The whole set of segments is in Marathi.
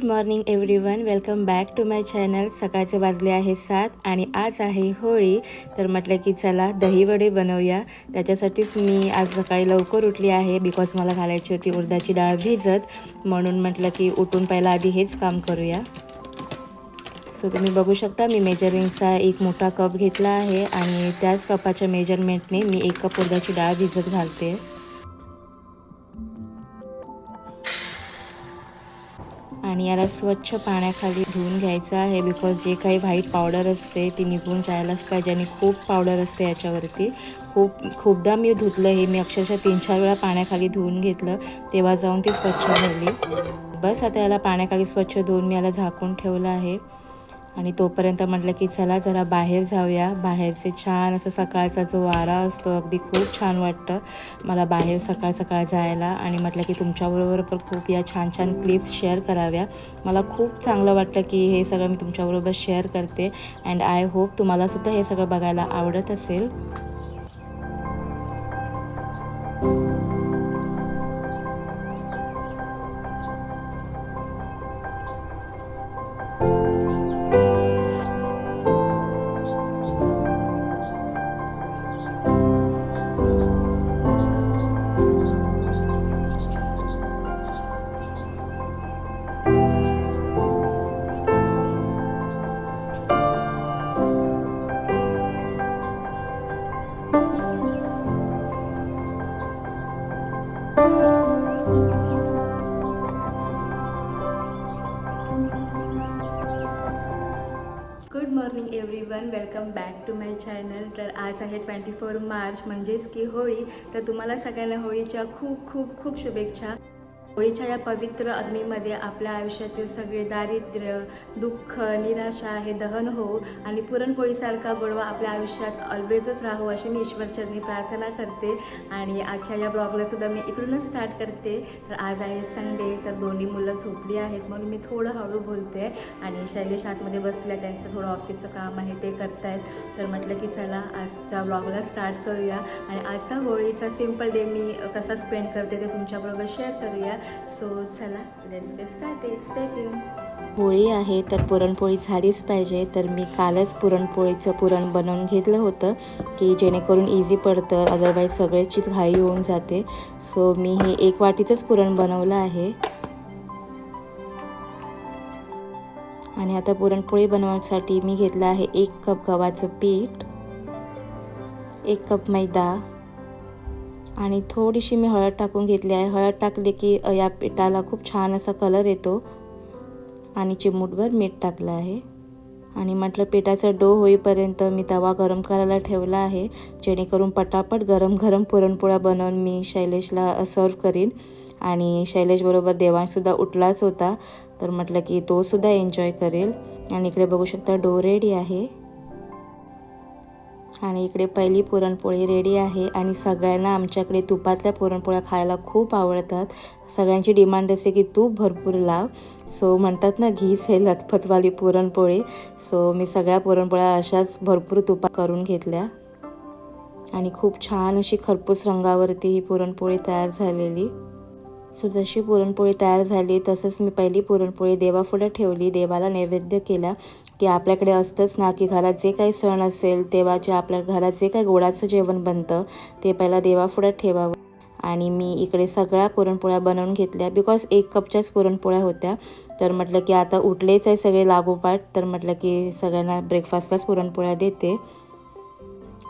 Good morning everyone welcome back to my channel सकाळचे वाजले आहे सात आणि आज आहे होळी. तर म्हटलं की चला दहीवडे बनवूया. त्याच्यासाठीच मी आज सकाळी लवकर उठली आहे बिकॉज मला घालायची होती उडदाची डाळ भिजत. म्हणून म्हटलं की उठून पहिला आधी हेच काम करूया. सो तुम्ही बघू शकता मी मेजरिंगचा एक मोठा कप घेतला आहे आणि त्याच कपाच्या मेजरमेंटने मी एक कप उडदाची डाळ भिजत घालते. आणि याला स्वच्छ पाण्याखाली धुवून घ्यायचं आहे बिकॉज जे काही व्हाईट पावडर असते ती निघून जायलाच पाहिजे आणि खूप पावडर असते याच्यावरती. खूप खूपदा मी धुतलं हे मी अक्षरशः तीन चार वेळा पाण्याखाली धुवून घेतलं तेव्हा जाऊन ती स्वच्छ झाली. बस आता याला पाण्याखाली स्वच्छ धुवून मी याला झाकून ठेवलं आहे. आणि तोपर्यंत म्हटलं की चला जरा बाहेर जाऊया. बाहेरचे छान असं सकाळचा जो वारा असतो अगदी खूप छान वाटतं मला बाहेर सकाळ सकाळ जायला. आणि म्हटलं की तुमच्याबरोबर पण खूप या छान छान क्लिप्स शेअर कराव्या. मला खूप चांगलं वाटलं की हे सगळं मी तुमच्याबरोबर शेअर करते. अँड आय होप तुम्हालासुद्धा हे सगळं बघायला आवडत असेल. Morning everyone welcome back to my channel तर आज आहे ट्वेंटी फोर मार्च म्हणजेच की होळी. तर तुम्हाला सगळ्यांना होळीच्या खूप खूप खूप शुभेच्छा. होळीच्या या पवित्र अग्नीमध्ये आपल्या आयुष्यातील सगळे दारिद्र्य दुःख निराशा हे दहन हो आणि पुरणपोळीसारखा गोडवा आपल्या आयुष्यात ऑलवेजच राहो अशी मी ईश्वरचरणी प्रार्थना करते. आणि आजच्या या ब्लॉगला सुद्धा मी इकडूनच स्टार्ट करते. तर आज आहे संडे तर दोन्ही मुलं झोपली आहेत म्हणून मी थोडं हळू बोलते. आणि शैलेश आतमध्ये बसल्या त्यांचं थोडं ऑफिसचं काम आहे ते करतायत. तर म्हटलं की चला आजच्या ब्लॉगला स्टार्ट करूया. आणि आजचा होळीचा सिंपल डे मी कसा स्पेंड करते ते तुमच्याबरोबर शेअर करूया. सो चला let's get started stay tuned आहे तर पुरणपोळी झालीच पाहिजे. तर मी कालच पुरणपोळीचं पुरण बनवून घेतलं होतं की जेणेकरून इझी पडतं. अदरवाईज सगळ्याचीच घाई होऊन जाते. सो मी हे एक वाटीचंच पुरण बनवलं आहे. आणि आता पुरणपोळी बनवण्यासाठी मी घेतलं आहे एक कप गव्हाचं पीठ एक कप मैदा आणि थोडीशी मी हळद टाकून घेतली आहे. हळद टाकली की या पिठाला खूप छान असा कलर येतो. आणि चिमूटभर मीठ टाकलं आहे. आणि म्हटलं पिठाचा डो होईपर्यंत मी तवा गरम करायला ठेवला आहे जेणेकरून पटापट गरम गरम पुरणपोळ्या बनवून मी शैलेशला सर्व करीन. आणि शैलेशबरोबर देवांशसुद्धा उठलाच होता. तर म्हटलं की तोसुद्धा एन्जॉय करेल. आणि इकडे बघू शकता डो रेडी आहे. आणि इकडे पहिली पुरणपोळी रेडी आहे आणि सगळ्यांना आमच्याकडे तुपातल्या पुरणपोळ्या खायला खूप आवडतात. सगळ्यांची डिमांड असते की तूप भरपूर लाव. सो म्हणतात ना घीस हे लथपथवाली पुरणपोळी. सो मी सगळ्या पुरणपोळ्या अशाच भरपूर तुपा करून घेतल्या. आणि खूप छान अशी खरपूस रंगावरती ही पुरणपोळी तयार झालेली. सो जशी पुरणपोळी तयार झाली तसंच मी पहिली पुरणपोळी देवापुढे ठेवली देवाला नैवेद्य केला. की आपल्याकडे असतंच ना की घरात जे काही सण असेल तेव्हा जे आपल्या घरात जे काही गोडाचं जेवण बनतं ते पहिला देवापुढे ठेवावं. आणि मी इकडे सगळ्या पुरणपोळ्या बनवून घेतल्या. बिकॉज एक कपच्याच पुरणपोळ्या होत्या. तर म्हटलं की आता उठलेच आहे सगळे लागोपाठ. तर म्हटलं की सगळ्यांना ब्रेकफास्टलाच पुरणपोळ्या देते.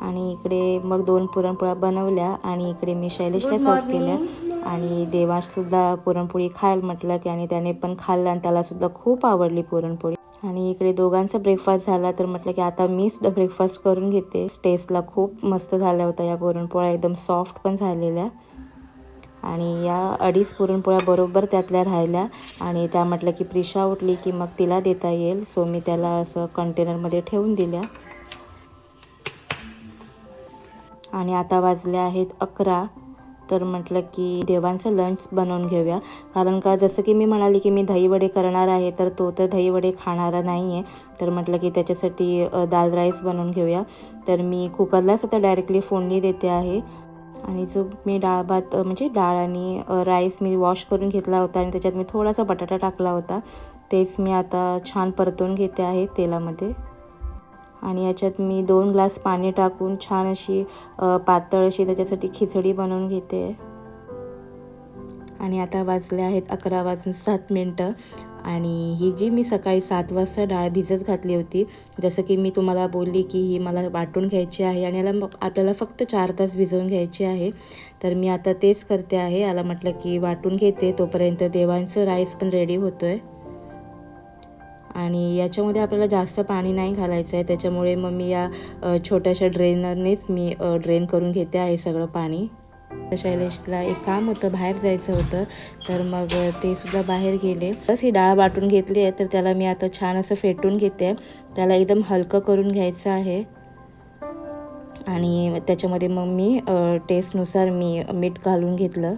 आणि इकडे मग दोन पुरणपोळ्या बनवल्या आणि इकडे मी शैलेशला सर्व. केल्या. आणि देवांशसुद्धा पुरणपोळी खायला म्हटलं की आणि त्याने पण खाल्लं आणि त्यालासुद्धा खूप आवडली पुरणपोळी. आणि इकडे दोघांचा ब्रेकफास्ट झाला तर म्हटलं की आता मी सुद्धा ब्रेकफास्ट करून घेते. टेस्टला खूप मस्त झाल्या होत्या या पुरणपोळ्या एकदम सॉफ्ट पण झालेल्या. आणि या अडीच पुरणपोळ्या बरोबर त्यातल्या राहिल्या. आणि त्या म्हटलं की प्रिशा उठली की मग तिला देता येईल. सो मी त्याला असं कंटेनरमध्ये ठेवून दिल्या. आणि आता वाजले आहेत अकरा. तर म्हटलं की देवांचं लंच बनवून घेऊया. कारण का जसं की मी म्हणाली की मी दहीवडे करणार आहे तर तो तर दहीवडे खाणारा नाही आहे तर म्हटलं की त्याच्यासाठी दाल राईस बनवून घेऊया. तर मी कुकरलाच आता डायरेक्टली फोडणी देते आहे. आणि जो मी डाळ भात म्हणजे डाळ आणि राईस मी वॉश करून घेतला होता आणि त्याच्यात मी थोडासा बटाटा टाकला होता. तेच मी आता छान परतून घेते आहे तेलामध्ये. आणि याच्यात मी दोन ग्लास पाणी टाकून छान अशी पातळ अशी त्याच्यासाठी खिचडी बनवून घेते. आणि आता वाजले आहेत अकरा वाजून सात मिनटं. आणि ही जी मी सकाळी सात वाजता डाळ भिजत घातली होती जसं की मी तुम्हाला बोलली की ही मला वाटून घ्यायची आहे आणि याला मग आपल्याला फक्त चार तास भिजवून घ्यायची आहे. तर मी आता तेच करते आहे. याला म्हटलं की वाटून घेते तोपर्यंत देवांचं राईस पण रेडी होतो आहे आणि याच्यामध्ये आपल्याला जास्त पाणी नाही घालायचं आहे. त्याच्यामुळे मग मी या छोट्याशा ड्रेनरनेच मी ड्रेन करून घेते आहे सगळं पाणी. शैलेशला एक काम होतं बाहेर जायचं होतं. तर मग ते सुद्धा बाहेर गेले. बस ही डाळ वाटून घेतली आहे तर त्याला मी आता छान असं फेटून घेते त्याला एकदम हलकं करून घ्यायचं आहे. आणि त्याच्यामध्ये मग मी टेस्टनुसार मी मीठ घालून घेतलं.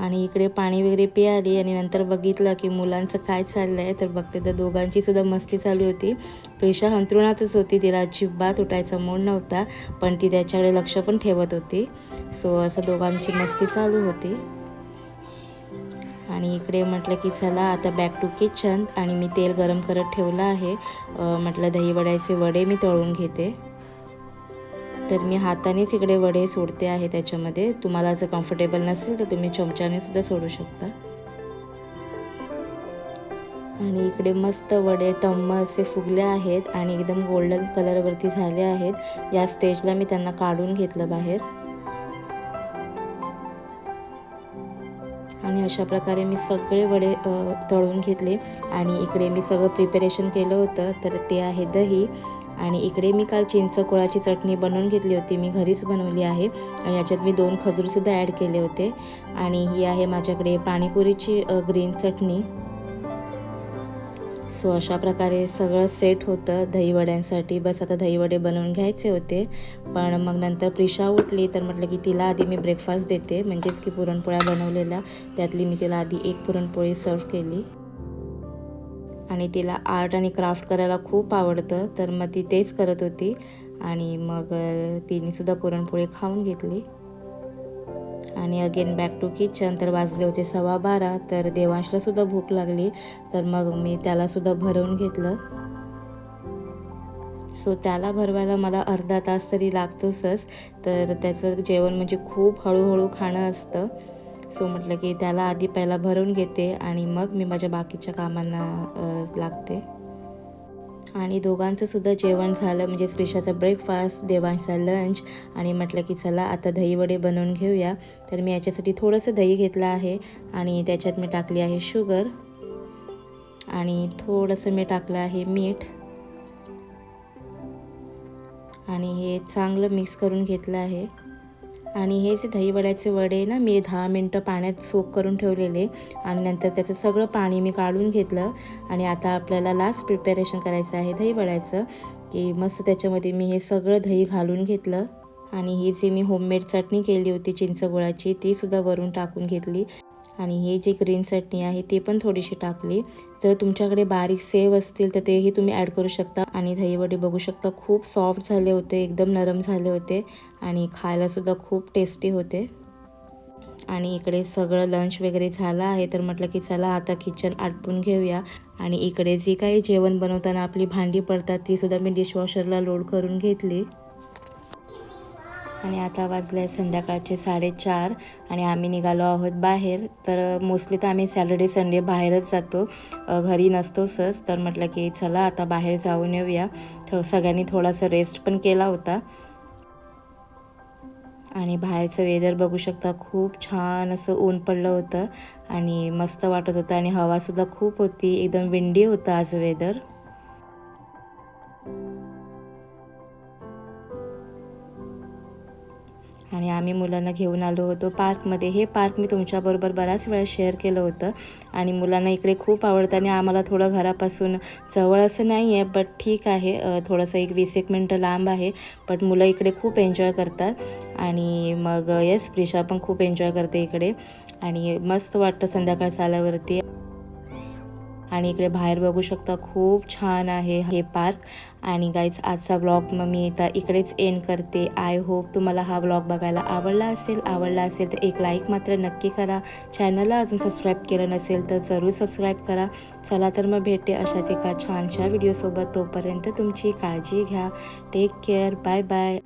आणि इकडे पाणी वगैरे पियाली आणि नंतर बघितलं की मुलांचं काय चाललं आहे तर बघते तर दोघांची सुद्धा मस्ती चालू होती. प्रेषा अंतरुणातच होती तिला अजिबात उठायचा मूड नव्हता पण ती त्याच्याकडे लक्ष पण ठेवत होती. सो असं दोघांची मस्ती चालू होती. आणि इकडे म्हटलं की चला आता बॅक टू किचन आणि मी तेल गरम करत ठेवलं आहे. म्हटलं दही वड्याचे वडे मी तळून घेते. तर मी हातानेच इकडे वडे सोडते आहे त्याच्यामध्ये. तुम्हाला जर कम्फर्टेबल नसेल तर तुम्ही चमच्याने सुद्धा सोडू शकता. आणि इकडे मस्त वडे टम्म असे फुगले आहेत आणि एकदम गोल्डन कलरवरती झाले आहेत. या स्टेजला मी त्यांना काढून घेतलं बाहेर. आणि अशा प्रकारे मी सगळे वडे तळून घेतले. आणि इकडे मी सगळं प्रिपरेशन केलं होतं. तर ते आहे दही. आणि इकडे मी काल चिंचकोळाची चटणी बनवून घेतली होती. मी घरीच बनवली आहे आणि याच्यात मी दोन खजूरसुद्धा ॲड केले होते. आणि ही आहे माझ्याकडे पाणीपुरीची ग्रीन चटणी. सो अशा प्रकारे सगळं सेट होतं दहीवड्यांसाठी. बस आता दहीवडे बनवून घ्यायचे होते. पण मग नंतर प्रिशा उठली तर म्हटलं की तिला आधी मी ब्रेकफास्ट देते. म्हणजेच की पुरणपोळ्या बनवलेल्या. त्यातली मी तिला आधी एक पुरणपोळी सर्व केली. आणि तिला आर्ट आणि क्राफ्ट करायला खूप आवडतं तर मग ती तेच करत होती. आणि मग तिनेसुद्धा पुरणपोळी खाऊन घेतली. आणि अगेन बॅक टू किचन तर वाजले होते सव्वा बारा तर देवांशला सुद्धा भूक लागली. तर मग मी त्यालासुद्धा भरवून घेतलं. सो त्याला भरवायला मला अर्धा तास तरी लागतोच तर त्याचं जेवण म्हणजे खूप हळूहळू खाणं असतं. सो म्हटलं की त्याला आधी पहिला भरून घेते आणि मग मी माझ्या बाकीच्या कामांना लागते. आणि दोघांचं सुद्धा जेवण झालं म्हणजे स्पेशाचा ब्रेकफास्ट देवांचा लंच आणि म्हटलं की चला आता दहीवडे बनवून घेऊया. तर मी याच्यासाठी थोडंसं दही घेतलं आहे आणि त्याच्यात मी टाकली आहे शुगर आणि थोडंसं मी टाकलं आहे मीठ. आणि हे चांगलं मिक्स करून घेतलं आहे. आणि हे जे दहीवड्याचे वडे ना मी दहा मिनटं पाण्यात सोक करून ठेवलेले आणि नंतर त्याचं सगळं पाणी मी काढून घेतलं आणि आता आपल्याला लास्ट प्रिपेरेशन करायचं आहे दहीवड्याचं की मस्त त्याच्यामध्ये मी हे सगळं दही घालून घेतलं आणि ही जी मी होममेड चटणी केली होती चिंचगुळाची ती सुद्धा वरून टाकून घेतली. आणि ही जी ग्रीन चटणी आहे ती पण थोडीशी टाकली. जर तुमच्याकडे बारीक सेव असतील तर तेही तुम्ही ॲड करू शकता. आणि दहीवडे बघू शकता खूप सॉफ्ट झाले होते एकदम नरम झाले होते आणि खायलासुद्धा खूप टेस्टी होते. आणि इकडे सगळं लंच वगैरे झालं आहे तर म्हटलं की चला आता किचन आटपून घेऊया. आणि इकडे जी काही जेवण बनवताना आपली भांडी पडतात तीसुद्धा मी डिशवॉशरला लोड करून घेतली. आणि आता वाजले आहे संध्याकाळचे साडेचार आणि आम्ही निघालो आहोत बाहेर. तर मोस्टली तर आम्ही सॅटर्डे संडे बाहेरच जातो. घरी नसतोच तर म्हटलं की चला आता बाहेर जाऊन येऊया. थो सगळ्यांनी थोडासा रेस्ट पण केला होता. आणि बाहेरचं वेदर बघू शकता खूप छान असं ऊन पडलं होतं. आणि मस्त वाटत होतं आणि हवासुद्धा खूप होती. एकदम विंडी होतं आज वेदर आणि आम्ही मुलांना घेऊन आलो होतो पार्कमध्ये. हे पार्क मी तुमच्याबरोबर बराच वेळा शेअर केलं होतं आणि मुलांना इकडे खूप आवडतं आणि आम्हाला थोडं घरापासून जवळ असं नाही आहे बट ठीक आहे. थोडंसं एक वीस एक मिनटं लांब आहे बट मुलं इकडे खूप एन्जॉय करतात. आणि मग येस प्रिशा पण खूप एन्जॉय करते इकडे. आणि मस्त वाटतं संध्याकाळ आल्यावरती आणि इकडे बाहेर बघू शकता खूप छान आहे हे पार्क. आणि गाईज आजचा ब्लॉग मग मी इथं इकडेच एंड करते. आय होप तुम्हाला हा ब्लॉग बघायला आवडला असेल. आवडला असेल तर एक लाईक मात्र नक्की करा. चॅनलला अजून सबस्क्राईब केलं नसेल तर जरूर सबस्क्राईब करा. चला तर मग भेटते अशाच एका छानशा व्हिडिओसोबत तोपर्यंत तुमची काळजी घ्या. Take care bye bye